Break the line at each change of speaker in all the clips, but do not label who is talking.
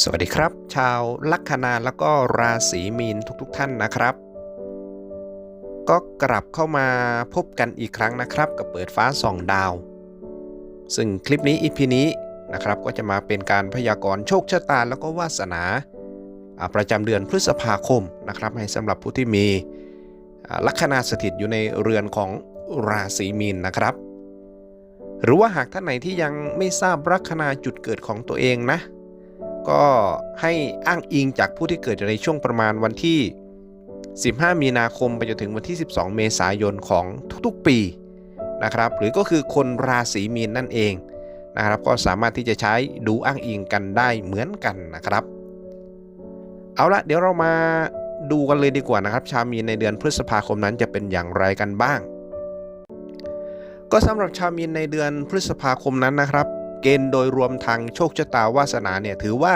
สวัสดีครับ ชาวลัคนาแล้วก็ราศีมีนทุกๆทท่านนะครับ ก็กลับเข้ามาพบกันอีกครั้งนะครับ กับเปิดฟ้าส่องดาว ซึ่งคลิปนี้อีพีนี้นะครับก็จะมาเป็นการพยากรณ์โชคชะตาแล้วก็วาสนา ประจำเดือนพฤษภาคมนะครับ ให้สำหรับผู้ที่มีลัคนาสถิตอยู่ในเรือนของราศีมีนนะครับ หรือว่าหากท่านไหนที่ยังไม่ทราบลัคนาจุดเกิดของตัวเองนะ ก็ให้อ้างอิงจากผู้ที่เกิดในช่วงประมาณวันที่ 15 มีนาคมไปจนถึงวันที่ 12 เมษายนของทุกๆปีนะครับ หรือก็คือคนราศีมีนนั่นเองนะครับ ก็สามารถที่จะใช้ดูอ้างอิงกันได้เหมือนกันนะครับ เอาละเดี๋ยวเรามาดูกันเลยดีกว่านะครับ ชาวมีนในเดือนพฤษภาคมนั้นจะเป็นอย่างไรกันบ้าง ก็สำหรับชาวมีนในเดือนพฤษภาคมนั้นนะครับ เกณฑ์โดยรวมทางโชคชะตาวาสนาเนี่ยถือว่า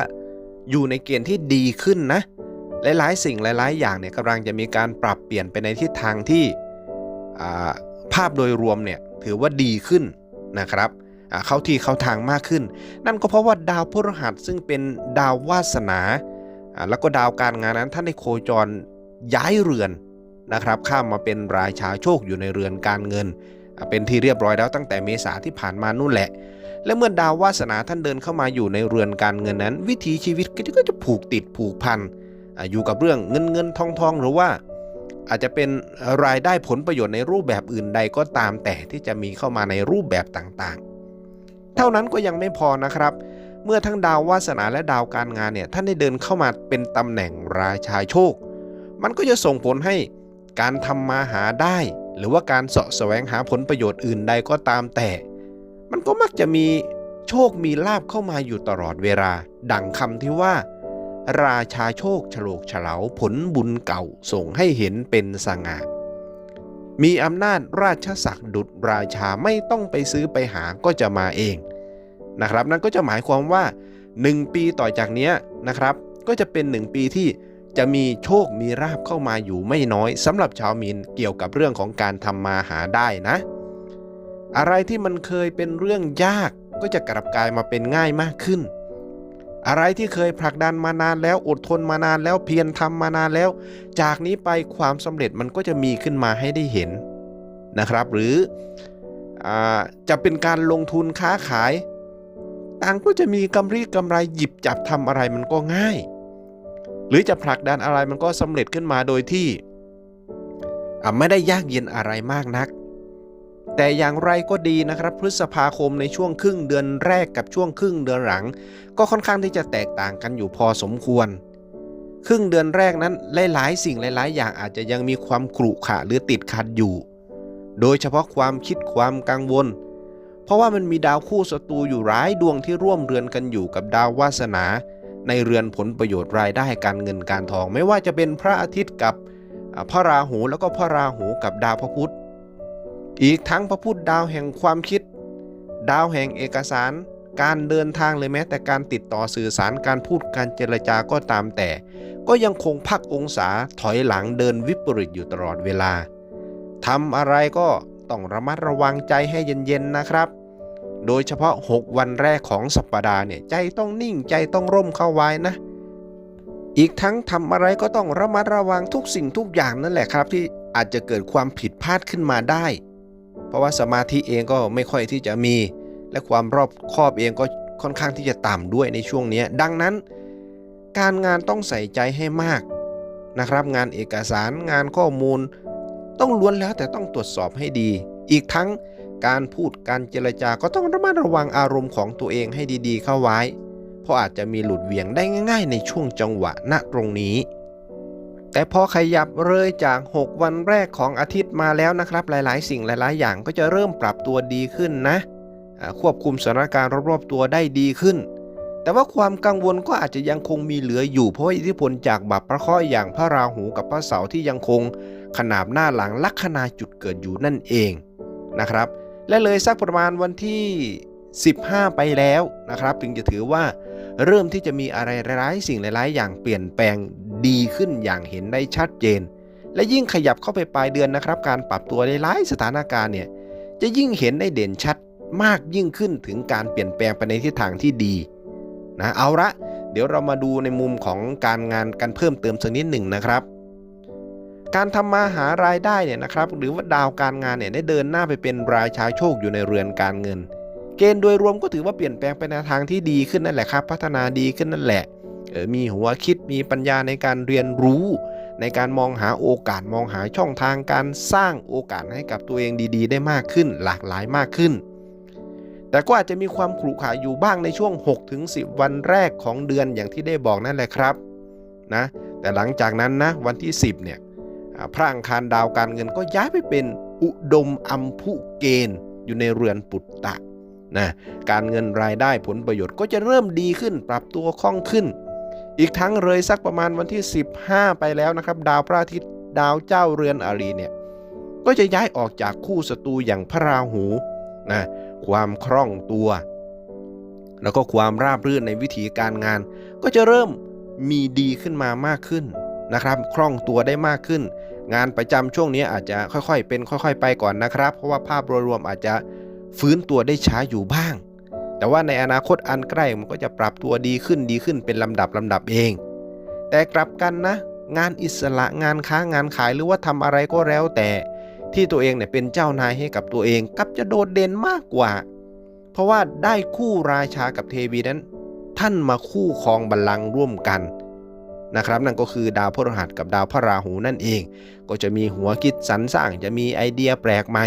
อยู่ในเกณฑ์ที่ดีขึ้นนะ หลายๆ สิ่งหลาย ๆ อย่างเนี่ยกำลังจะมีการปรับเปลี่ยนไปในทิศทางที่ภาพโดยรวมเนี่ยถือว่าดีขึ้นนะครับเข้าที่เข้าทางมากขึ้น นั่นก็เพราะว่าดาวพฤหัสซึ่งเป็นดาววาสนา แล้วก็ดาวการงานนั้นท่านได้โคจรย้ายเรือนนะครับข้ามมาเป็นราชาโชคอยู่ในเรือนการเงิน เป็นที่เรียบร้อยแล้วตั้งแต่เมษาที่ผ่านมานู่นแหละ และเมื่อดาววาสนาท่านเดินเข้ามาอยู่ในเรือนการเงินนั้น วิถีชีวิตก็จะผูกติดผูกพันอยู่กับเรื่องเงินเงินทองทองหรือว่า อาจจะเป็นรายได้ผลประโยชน์ในรูปแบบอื่นใดก็ตามแต่ที่จะมีเข้ามาในรูปแบบต่างๆ เท่านั้นก็ยังไม่พอนะครับ เมื่อทั้งดาววาสนาและดาวการงานเนี่ยท่านได้เดินเข้ามาเป็นตำแหน่งราชาโชค มันก็จะส่งผลให้การทำมาหาได้ หรือว่าการเสาะแสวงหาผลประโยชน์อื่นใดก็ตามแต่ มันก็มักจะมีโชคมีลาบเข้ามาอยู่ตลอดเวลา ดังคำที่ว่า ราชาโชคฉลกเฉลาผลบุญเก่าส่งให้เห็นเป็นสง่ามีอำนาจราชศักดิ์ดุจราชาไม่ต้องไปซื้อไปหาก็จะมาเองนะครับ นั่นก็จะหมายความว่า 1 ปีต่อจากนี้นะครับ ก็จะเป็น 1 ปีที่จะมีโชคมีราบเข้ามาอยู่ไม่น้อยสำหรับชาวมีนเกี่ยวกับเรื่องของการทำมาหาได้นะ อะไรที่มันเคยเป็นเรื่องยากก็จะกลับกลายมาเป็นง่ายมากขึ้น อะไรที่เคยผลักดันมานานแล้วอดทนมานานแล้วเพียรทำมานานแล้ว จากนี้ไปความสำเร็จมันก็จะมีขึ้นมาให้ได้เห็นนะครับ หรืออจะเป็นการลงทุนค้าขายต่างก็จะมีกำไรกำไรหยิบจับทำอะไรมันก็ง่าย หรือจะผลักดันอะไรมันก็สำเร็จขึ้นมาโดยที่ไม่ได้ยากเย็นอะไรมากนัก แต่อย่างไรก็ดีนะครับ พฤษภาคมในช่วงครึ่งเดือนแรกกับช่วงครึ่งเดือนหลัง ก็ค่อนข้างที่จะแตกต่างกันอยู่พอสมควร ครึ่งเดือนแรกนั้นหลายๆ สิ่งหลาย ๆ อย่างอาจจะยังมีความกรุขระหรือติดขัดอยู่ โดยเฉพาะความคิดความกังวล เพราะว่ามันมีดาวคู่ศัตรูอยู่หลายดวงที่ร่วมเรือนกันอยู่กับดาววาสนา ในเรือนผลประโยชน์รายได้การเงินการทอง ไม่ว่าจะเป็นพระอาทิตย์กับพระราหูแล้วก็พระราหูกับดาวพระพุธ อีกทั้งพระพุทธดาวแห่งความคิด ดาวแห่งเอกสาร การเดินทางเลยแม้แต่การติดต่อสื่อสารการพูดการเจรจาก็ตามแต่ ก็ยังคงพักองศาถอยหลังเดินวิปริตอยู่ตลอดเวลาทำอะไรก็ต้องระมัดระวังใจให้เย็นๆนะครับ โดยเฉพาะ 6 วันแรกของสัปดาห์เนี่ยใจต้องนิ่งใจต้องร่มเข้าไว้นะ อีกทั้งทำอะไรก็ต้องระมัดระวังทุกสิ่งทุกอย่างนั่นแหละครับ ที่อาจจะเกิดความผิดพลาดขึ้นมาได้ เพราะว่าสมาธิเองก็ไม่ค่อยที่จะมี และความรอบคอบเองก็ค่อนข้างที่จะต่ำด้วยในช่วงนี้ดังนั้น การงานต้องใส่ใจให้มากนะครับ งานเอกสารงานข้อมูล ต้องล้วนแล้วแต่ต้องตรวจสอบให้ดี อีกทั้งการพูดการเจรจาก็ต้องระมัดระวังอารมณ์ของตัวเองให้ดีๆ เข้าไว้ เพราะอาจจะมีหลุดเหวี่ยงได้ง่าย ๆ ในช่วงจังหวะณตรงนี้ แต่พอขยับเลยจาก 6 วันแรกของอาทิตย์มาแล้วนะครับ หลายๆ สิ่งหลาย ๆ อย่างก็จะเริ่มปรับตัวดีขึ้นนะควบคุมสถานการณ์รอบๆตัวได้ดีขึ้น แต่ว่าความกังวลก็อาจจะยังคงมีเหลืออยู่เพราะอิทธิพลจากบัพพระเคราะห์อย่างพระราหูกับพระเสาร์ที่ยังคงขนาบหน้าหลังลัคนาจุดเกิดอยู่นั่นเองนะครับ และเลยสักประมาณวันที่ 15 ไปแล้วนะครับ ถึงจะถือว่า เริ่มที่จะมีอะไรร้ายๆสิ่งหลายๆอย่างเปลี่ยนแปลงดีขึ้นอย่างเห็นได้ชัดเจน และยิ่งขยับเข้าไปปลายเดือนนะครับ การปรับตัวในหลายสถานการณ์เนี่ยจะยิ่งเห็นได้เด่นชัดมากยิ่งขึ้นถึงการเปลี่ยนแปลงไปในทิศทางที่ดีนะเอาละเดี๋ยวเรามาดูในมุมของการงานกันเพิ่มเติมสักนิดหนึ่งนะครับ การทำมาหารายได้เนี่ยนะครับ หรือว่าดาวการงานเนี่ยได้เดินหน้าไปเป็นรายชาโชคอยู่ในเรือนการเงิน เกณฑ์โดยรวมก็ถือว่าเปลี่ยนแปลงไปในทางที่ดีขึ้นนั่นแหละครับ พัฒนาดีขึ้นนั่นแหละเออมีหัวคิดมีปัญญาในการเรียนรู้ ในการมองหาโอกาสมองหาช่องทางการสร้างโอกาสให้กับตัวเองดีๆ ได้มากขึ้น หลากหลายมากขึ้น แต่ก็อาจจะมีความขรุขระอยู่บ้างในช่วง 6-10 วันแรกของเดือนอย่างที่ได้บอกนั่นแหละครับนะแต่หลังจากนั้นนะวันที่ 10เนี่ยพระอังคารดาวการเงินก็ย้ายไปเป็นอุดมอัมพุเกณฑ์อยู่ในเรือนปุตตะ นะการเงินรายได้ผลประโยชน์ก็จะเริ่มดีขึ้นปรับตัวคล่องขึ้น อีกทั้งเลยสักประมาณวันที่ 15 ไปแล้วนะครับ ดาวพระอาทิตย์ดาวเจ้าเรือนอารีเนี่ยก็จะย้ายออกจากคู่ศัตรูอย่างพระราหูนะความคล่องตัว แล้วก็ความราบรื่นในวิธีการงาน ก็จะเริ่มมีดีขึ้นมามากขึ้นนะครับคล่องตัวได้มากขึ้น งานประจำช่วงนี้อาจจะค่อยๆ เป็นค่อย ๆ ไปก่อนนะครับ เพราะว่าภาพโดยรวมอาจจะ ฟื้นตัวได้ช้าอยู่บ้าง แต่ว่าในอนาคตอันใกล้มันก็จะปรับตัวดีขึ้นดีขึ้นเป็นลำดับลำดับเอง แต่กลับกันนะ งานอิสระงานค้างานขายหรือว่าทำอะไรก็แล้วแต่ ที่ตัวเองเนี่ยเป็นเจ้านายให้กับตัวเองกลับจะโดดเด่นมากกว่า เพราะว่าได้คู่ราชากับเทวีนั้น ท่านมาคู่ครองบัลลังก์ร่วมกันนะครับนั่นก็คือดาวพฤหัสกับดาวพระราหูนั่นเอง ก็จะมีหัวคิดสรรสร้างจะมีไอเดียแปลกใหม่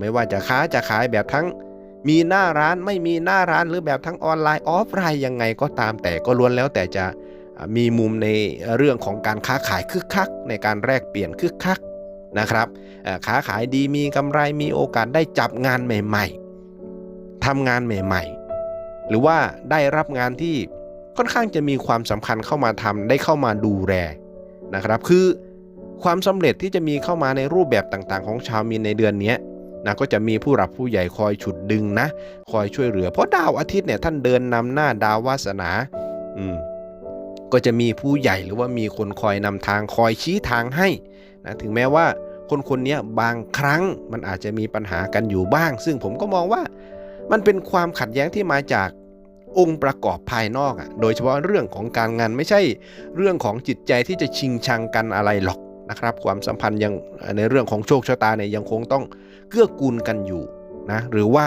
ไม่ว่าจะค้าจะขายแบบทั้ง มีหน้าร้านไม่มีหน้าร้านหรือแบบทั้งออนไลน์ออฟไลน์ยังไงก็ตามแต่ก็ล้วนแล้วแต่จะมีมุมในเรื่องของการค้าขายคึกคัก ในการแลกเปลี่ยนคึกคักนะครับค้าขายดีมีกำไรมีโอกาสได้จับงานใหม่ๆทำงานใหม่ ๆ หรือว่าได้รับงานที่ค่อนข้างจะมีความสำคัญเข้ามาทำได้เข้ามาดูแลนะครับ คือความสำเร็จที่จะมีเข้ามาในรูปแบบต่างๆ ของชาวมีนในเดือนนี้ นะก็จะมีผู้หลักผู้ใหญ่คอยฉุดดึงนะ คอยช่วยเหลือ เพราะดาวอาทิตย์เนี่ยท่านเดินนำหน้าดาววาสนาอืมก็จะมีผู้ใหญ่หรือว่ามีคนคอยนำทางคอยชี้ทางให้นะถึงแม้ว่าคนคนนี้บางครั้งมันอาจจะมีปัญหากันอยู่บ้าง ซึ่งผมก็มองว่ามันเป็นความขัดแย้งที่มาจากองค์ประกอบภายนอกอะ่ะ โดยเฉพาะเรื่องของการงานไม่ใช่เรื่องของจิตใจที่จะชิงชังกันอะไรหรอกนะครับ ความสัมพันธ์ยังในเรื่องของโชคชะตาเนี่ยยังคงต้อง กื้อกูลกันอยู่นะหรือว่า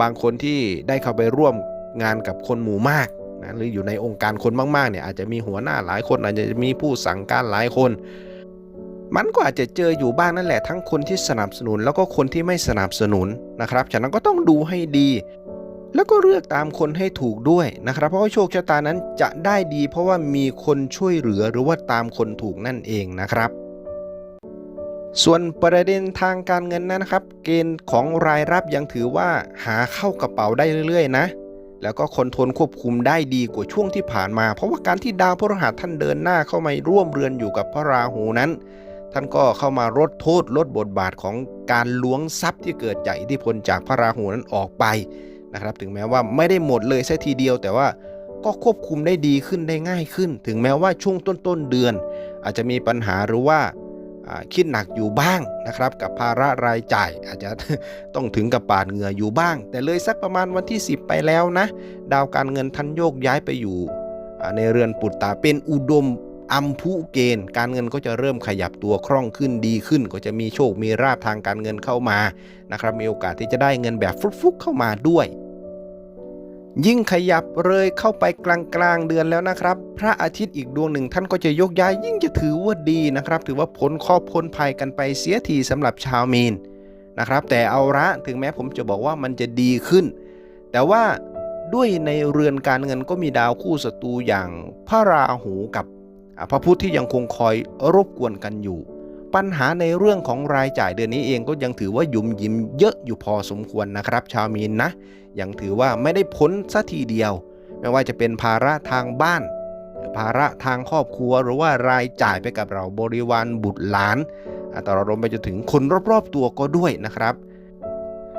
บางคนที่ได้เข้าไปร่วมงานกับคนหมู่มากนะหรืออยู่ในองค์การคนมากๆเนี่ยอาจจะมีหัวหน้าหลายคนอาจจะมีผู้สั่งการหลายคน มันก็อาจจะเจออยู่บ้างนั่นแหละทั้งคนที่สนับสนุน แล้วก็คนที่ไม่สนับสนุนนะครับฉะนั้นก็ต้องดูให้ดี แล้วก็เลือกตามคนให้ถูกด้วยนะครับ เพราะว่าโชคชะตานั้นจะได้ดี เพราะว่ามีคนช่วยเหลือหรือว่าตามคนถูกนั่นเองนะครับ ส่วนประเด็นทางการเงินนั้นนะครับ เกณฑ์ของรายรับยังถือว่าหาเข้ากระเป๋าได้เรื่อยๆ นะ แล้วก็คอนโทรลควบคุมได้ดีกว่าช่วงที่ผ่านมา เพราะว่าการที่ดาวพฤหัสท่านเดินหน้าเข้ามาร่วมเรือนอยู่กับพระราหูนั้น ท่านก็เข้ามาลดโทษลดบทบาทของการล้วงทรัพย์ที่เกิดจากอิทธิพลจากพระราหูนั้นออกไปนะครับ ถึงแม้ว่าไม่ได้หมดเลยซะทีเดียวแต่ว่าก็ควบคุมได้ดีขึ้นได้ง่ายขึ้น ถึงแม้ว่าช่วงต้นๆเดือน อาจจะมีปัญหาหรือว่าอ่า คิดหนักอยู่บ้างนะครับ กับภาระรายจ่ายอาจจะต้องถึงกับปาดเหงื่ออยู่บ้าง แต่เลยสักประมาณวันที่ 10 ไปแล้วนะ ดาวการเงินท่านโยกย้ายไปอยู่ ในเรือนปุตตาเป็นอุดมอัมพุเกณฑ์การเงินก็จะเริ่มขยับตัวคล่องขึ้นดีขึ้น ก็จะมีโชคมีราบทางการเงินเข้ามานะครับมีโอกาสที่จะได้เงินแบบฟุกๆเข้ามาด้วย ยิ่งขยับเลยเข้าไปกลางกลางเดือนแล้วนะครับ พระอาทิตย์อีกดวงหนึ่งท่านก็จะยกย้าย ยิ่งจะถือว่าดีนะครับ ถือว่าพ้นข้อพ้นภัยกันไปเสียทีสำหรับชาวมีนนะครับ แต่เอาละถึงแม้ผมจะบอกว่ามันจะดีขึ้น แต่ว่าด้วยในเรือนการเงินก็มีดาวคู่ศัตรูอย่างพระราหูกับพระพุธที่ยังคงคอยรบกวนกันอยู่ ปัญหาในเรื่องของรายจ่ายเดือนนี้เองก็ยังถือว่ายุ่มยิ้มเยอะอยู่พอสมควรนะครับ ชาวมีนนะ ยังถือว่าไม่ได้พ้นสัทีเดียว ไม่ว่าจะเป็นภาระทางบ้าน ภาระทางครอบครัวหรือว่ารายจ่ายไปกับเราบริวารบุตรหลานอ่าตลอดรวมไปจนถึงคนรอบๆตัวก็ด้วยนะครับ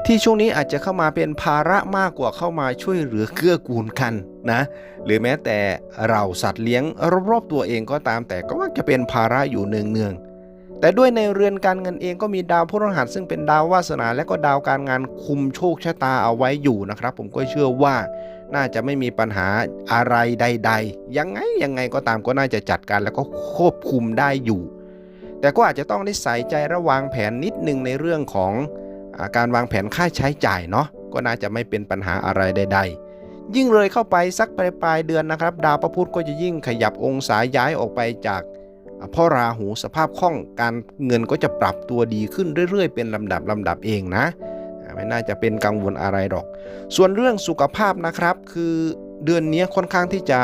ที่ช่วงนี้อาจจะเข้ามาเป็นภาระมากกว่าเข้ามาช่วยเหลือเกื้อกูลกันนะหรือแม้แต่เราสัตว์เลี้ยงรอบๆตัวเองก็ตามแต่ก็มักจะเป็นภาระอยู่เนืองๆ แต่ด้วยในเรือนการเงินเองก็มีดาวพฤหัสซึ่งเป็นดาววาสนา และก็ดาวการงานคุมโชคชะตาเอาไว้อยู่นะครับ ผมก็เชื่อว่าน่าจะไม่มีปัญหาอะไรใด ๆ ยังไงยังไงก็ตามก็น่าจะจัดการแล้วก็ควบคุมได้อยู่ แต่ก็อาจจะต้องได้ใส่ใจระวางแผนนิดนึงในเรื่องของอาการวางแผนค่าใช้จ่ายเนาะก็น่าจะไม่เป็นปัญหาอะไรใด ๆยิ่งเลยเข้าไปสักปลายปลายเดือนนะครับ ดาวพระพุธก็จะยิ่งขยับองศาย้ายออกไปจาก พ่อราหูสภาพคล่องการเงินก็จะปรับตัวดีขึ้นเรื่อยๆ เป็นลำดับลำดับเองนะไม่น่าจะเป็นกังวลอะไรหรอก ส่วนเรื่องสุขภาพนะครับ คือเดือนนี้ค่อนข้างที่จะ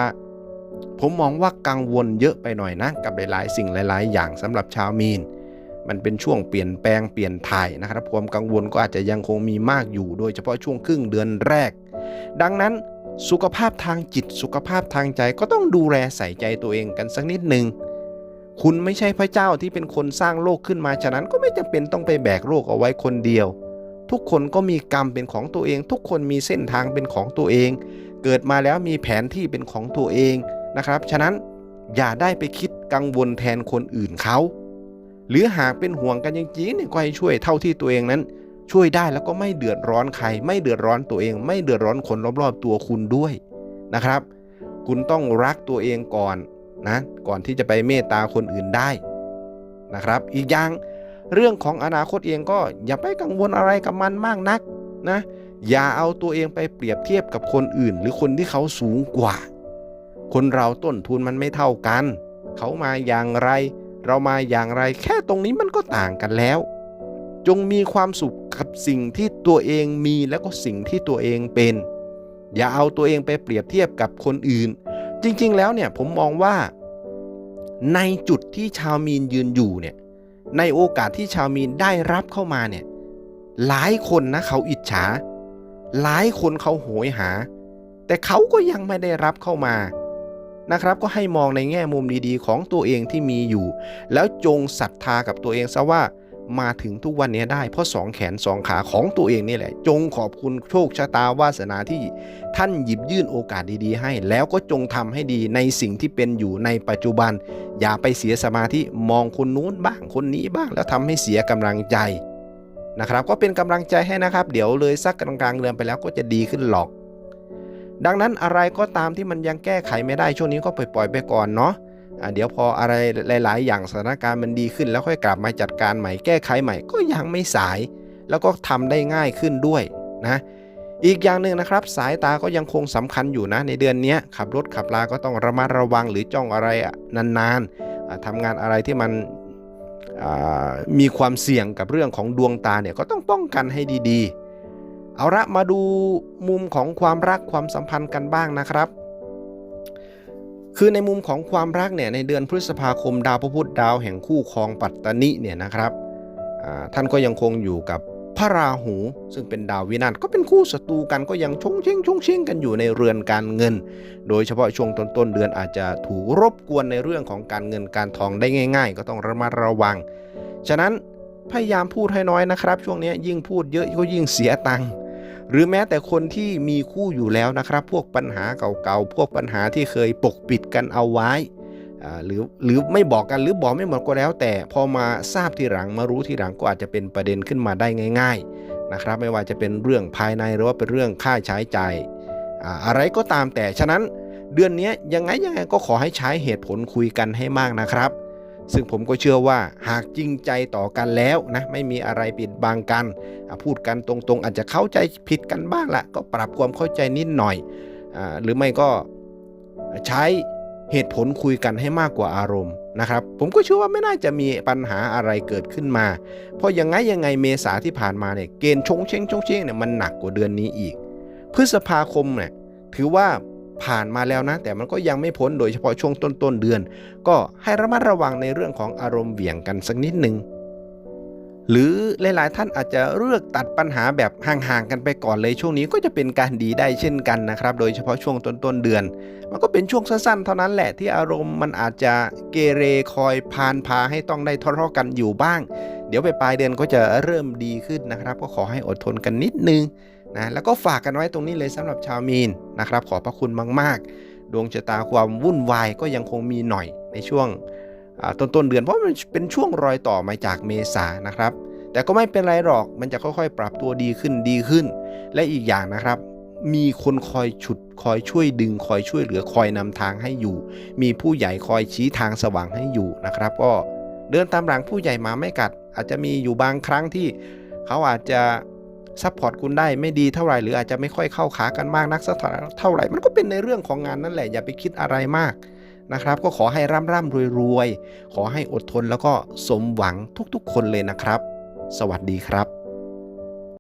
ผมมองว่ากังวลเยอะไปหน่อยนะ กับหลายๆ สิ่งหลาย ๆ อย่างสำหรับชาวมีน มันเป็นช่วงเปลี่ยนแปลงเปลี่ยนถ่ายนะครับความกังวลก็อาจจะยังคงมีมากอยู่ โดยเฉพาะช่วงครึ่งเดือนแรก ดังนั้นสุขภาพทางจิตสุขภาพทางใจก็ต้องดูแลใส่ใจตัวเองกันสักนิดหนึ่ง คุณไม่ใช่พระเจ้าที่เป็นคนสร้างโลกขึ้นมา ฉะนั้นก็ไม่จำเป็นต้องไปแบกโลกเอาไว้คนเดียว ทุกคนก็มีกรรมเป็นของตัวเอง ทุกคนมีเส้นทางเป็นของตัวเอง เกิดมาแล้วมีแผนที่เป็นของตัวเองนะครับ ฉะนั้นอย่าได้ไปคิดกังวลแทนคนอื่นเขา หรือหากเป็นห่วงกันจริงๆเนี่ยก็ให้ช่วยเท่าที่ตัวเองนั้น ช่วยได้แล้วก็ไม่เดือดร้อนใคร ไม่เดือดร้อนตัวเอง ไม่เดือดร้อนคนรอบๆตัวคุณด้วยนะครับ คุณต้องรักตัวเองก่อน นะก่อนที่จะไปเมตตาคนอื่นได้นะครับ อีกอย่างเรื่องของอนาคตเองก็อย่าไปกังวลอะไรกับมันมากนักนะอย่าเอาตัวเองไปเปรียบเทียบกับคนอื่น หรือคนที่เขาสูงกว่า คนเราต้นทุนมันไม่เท่ากัน เขามาอย่างไร เรามาอย่างไร แค่ตรงนี้มันก็ต่างกันแล้ว จงมีความสุขกับสิ่งที่ตัวเองมีแล้วก็สิ่งที่ตัวเองเป็น อย่าเอาตัวเองไปเปรียบเทียบกับคนอื่น จริง ๆ แล้วเนี่ยผมมองว่าในจุดที่ชาวมีนยืนอยู่เนี่ยในโอกาสที่ชาวมีนได้รับเข้ามาเนี่ยหลายคนนะเขาอิจฉา หลายคนเขาโหยหา แต่เขาก็ยังไม่ได้รับเข้ามานะครับ ก็ให้มองในแง่มุมดีๆ ของตัวเองที่มีอยู่ แล้วจงศรัทธากับตัวเองซะว่า มาถึงทุกวันนี้ได้เพราะสองแขนสองขาของตัวเองนี่แหละ จงขอบคุณโชคชะตาวาสนาที่ท่านหยิบยื่นโอกาสดี ๆ ให้ แล้วก็จงทำให้ดีในสิ่งที่เป็นอยู่ในปัจจุบัน อย่าไปเสียสมาธิมองคนนู้นบ้างคนนี้บ้างแล้วทำให้เสียกำลังใจนะครับก็เป็นกำลังใจให้นะครับ เดี๋ยวเลยสักกลางๆเดือนไปแล้วก็จะดีขึ้นหรอก ดังนั้นอะไรก็ตามที่มันยังแก้ไขไม่ได้ช่วงนี้ก็ปล่อยๆไปก่อนเนาะ เดี๋ยวพออะไรหลาย ๆ อย่างสถานการณ์มันดีขึ้น แล้วค่อยกลับมาจัดการใหม่แก้ไขใหม่ก็ยังไม่สาย แล้วก็ทำได้ง่ายขึ้นด้วยนะอีกอย่างหนึ่งนะครับ สายตาก็ยังคงสำคัญอยู่นะในเดือนนี้ขับรถขับลาก็ต้องระมัดระวังหรือจ้องอะไรนานๆอะทำงานอะไรที่มันมีความเสี่ยงกับเรื่องของดวงตาเนี่ยก็ต้องป้องกันให้ดีๆ เอาละมาดูมุมของความรักความสัมพันธ์กันบ้างนะครับ คือในมุมของความรักเนี่ยในเดือนพฤษภาคมดาวพระพุธดาวแห่งคู่ครองปัตตนิเนี่ยนะครับท่านก็ยังคงอยู่กับพระราหู ซึ่งเป็นดาววินาศก็เป็นคู่ศัตรูกันก็ยังชงเชงชงเชงกันอยู่ในเรือนการเงิน โดยเฉพาะช่วงต้นต้นเดือนอาจจะถูกรบกวนในเรื่องของการเงินการทองได้ง่าย ๆ ก็ต้องระมัดระวัง ฉะนั้นพยายามพูดให้น้อยนะครับ ช่วงนี้ยิ่งพูดเยอะก็ยิ่งเสียตังค์ หรือแม้แต่คนที่มีคู่อยู่แล้วนะครับ พวกปัญหาเก่าๆ พวกปัญหาที่เคยปกปิดกันเอาไว้อ่าหรือหรือไม่บอกกันหรือบอกไม่หมดก็แล้ว แต่พอมาทราบทีหลังมารู้ทีหลังก็อาจจะเป็นประเด็นขึ้นมาได้ง่าย ๆนะครับ ไม่ว่าจะเป็นเรื่องภายในหรือว่าเป็นเรื่องค่าใช้จ่ายอ่าอะไรก็ตามแต่ฉะนั้นเดือนนี้ยังไงยังไงก็ขอให้ใช้เหตุผลคุยกันให้มากนะครับ ซึ่งผมก็เชื่อว่าหากจริงใจต่อกันแล้วนะไม่มีอะไรปิดบังกัน พูดกันตรงๆ อาจจะเข้าใจผิดกันบ้างละก็ปรับความเข้าใจนิดหน่อยอหรือไม่ก็ใช้เหตุผลคุยกันให้มากกว่าอารมณ์นะครับผมก็เชื่อว่าไม่น่าจะมีปัญหาอะไรเกิดขึ้นมา เพราะยังไงยังไงเมษาที่ผ่านมาเนี่ยเกณฑ์ชงเชงชงเชงเนี่ยมันหนักกว่าเดือนนี้อีก พฤษภาคมเนี่ยถือว่า ผ่านมาแล้วนะ แต่มันก็ยังไม่พ้นโดยเฉพาะช่วงต้นๆเดือน ก็ให้ระมัดระวังในเรื่องของอารมณ์เหวี่ยงกันสักนิดหนึ่งหรือหลายๆ ท่านอาจจะเลือกตัดปัญหาแบบห่างๆกันไปก่อนเลยช่วงนี้ก็จะเป็นการดีได้เช่นกันนะครับ โดยเฉพาะช่วงต้นๆเดือน มันก็เป็นช่วงสั้นๆ เท่านั้นแหละที่อารมณ์มันอาจจะเกเรคอยพานพาให้ต้องได้ทะเลาะกันอยู่บ้าง เดี๋ยวไปปลายเดือนก็จะเริ่มดีขึ้นนะครับ ก็ขอให้อดทนกันนิดนึง นะแล้วก็ฝากกันไว้ตรงนี้เลยสำหรับชาวมีนนะครับขอบพระคุณมาก ๆ ดวงชะตาความวุ่นวายก็ยังคงมีหน่อยในช่วงอ่าต้นเดือนเพราะมันเป็นช่วงรอยต่อมาจากเมษานะครับ แต่ก็ไม่เป็นไรหรอกมันจะค่อยๆ ปรับตัวดีขึ้นดีขึ้น และอีกอย่างนะครับ มีคนคอยฉุดคอยช่วยดึงคอยช่วยเหลือคอยนำทางให้อยู่ มีผู้ใหญ่คอยชี้ทางสว่างให้อยู่นะครับ ก็เดินตามหลังผู้ใหญ่มาไม่กัด อาจจะมีอยู่บางครั้งที่เขาอาจจะ ซัพพอร์ตคุณได้ไม่ดีเท่าไหร่หรืออาจจะไม่ค่อยเข้าขากันมากนักสักเท่าไหร่ มันก็เป็นในเรื่องของงานนั่นแหละอย่าไปคิดอะไรมากนะครับ ก็ขอให้ร่ำร่ำรวยรวยขอให้อดทนแล้วก็สมหวังทุกๆ คนเลยนะครับ สวัสดีครับ